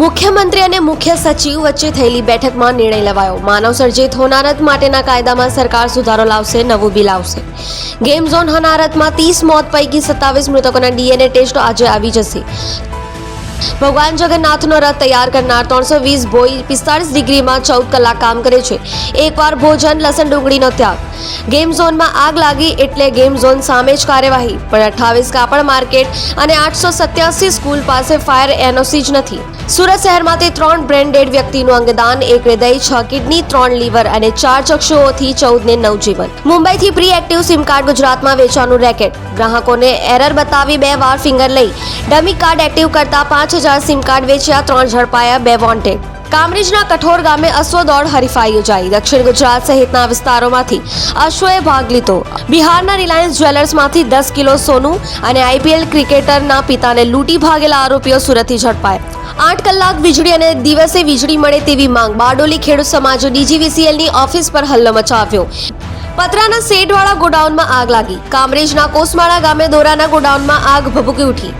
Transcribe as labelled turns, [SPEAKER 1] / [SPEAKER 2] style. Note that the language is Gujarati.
[SPEAKER 1] મુખ્યમંત્રી અને મુખ્ય સચિવ વચ્ચે થયેલી બેઠકમાં નિર્ણય લેવાયો. માનવ સર્જિત હોનારત માટેના કાયદામાં સરકાર સુધારો લાવશે, નવું બિલ આવશે. ગેમ ઝોન હોનારતમાં ત્રીસ મોત પૈકી સત્તાવીસ મૃતકોના ડીએનએ ટેસ્ટ આજે આવી જશે. ભગવાન જગન્નાથનો રથ તૈયાર કરનાર ત્રણસો વીસ બોઈ પિસ્તાળીસ ડિગ્રીમાં ચૌદ કલાક કામ કરે છે. એકવાર ભોજન, લસણ, ડુંગળીનો ત્યાગ. ગેમ ઝોનમાં આગ લાગી એટલે ગેમ ઝોન સામે જ કાર્યવાહી. પણ અઠ્ઠાવીસ કાપડ માર્કેટ અને આઠસો સત્યાસી સ્કૂલ પાસે ફાયર એનઓસી જ નથી. સુરત શહેરમાંથી ત્રણ બ્રેન્ડેડ વ્યક્તિનું અંગદાન, એક હૃદય, છ કિડની, ત્રણ લીવર અને ચાર ચક્ષુઓથી ચૌદને નવજીવન. મુંબઈથી પ્રી એક્ટિવ સિમ કાર્ડ ગુજરાતમાં વેચવાનું રેકેટ. ગ્રાહકોને એરર બતાવી બે વાર ફિંગર લઈ. ડમી કાર્ડ એક્ટિવ કરતા પાંચ હજાર સિમ કાર્ડ વેચ્યા, ત્રણ ઝડપાયા, બે વોન્ટેડ. કામરેજના કઠોર ગામે અશ્વ દોડ હરીફાઈ યોજાઈ. દક્ષિણ ગુજરાત સહિતના વિસ્તારોમાંથી અશ્વએ ભાગ લીધો. બિહારના રિલાયન્સ જ્વેલર્સમાંથી દસ કિલો સોનું અને આઈપીએલ ક્રિકેટરના પિતાને લૂંટી ભાગેલા આરોપીઓ સુરતથી ઝડપાયા. આઠ કલાક વીજળી અને દિવસે વીજળી મળે તેવી માંગ બારડોલી ખેડૂત સમાજે ડીજીવીસીએલની ઓફિસ પર હલ્લો મચાવ્યો. પતરાના શેડવાળા ગોડાઉનમાં આગ લાગી. કામરેજના કોસમાળા ગામે દોરાના ગોડાઉનમાં આગ ભભૂકી ઉઠી.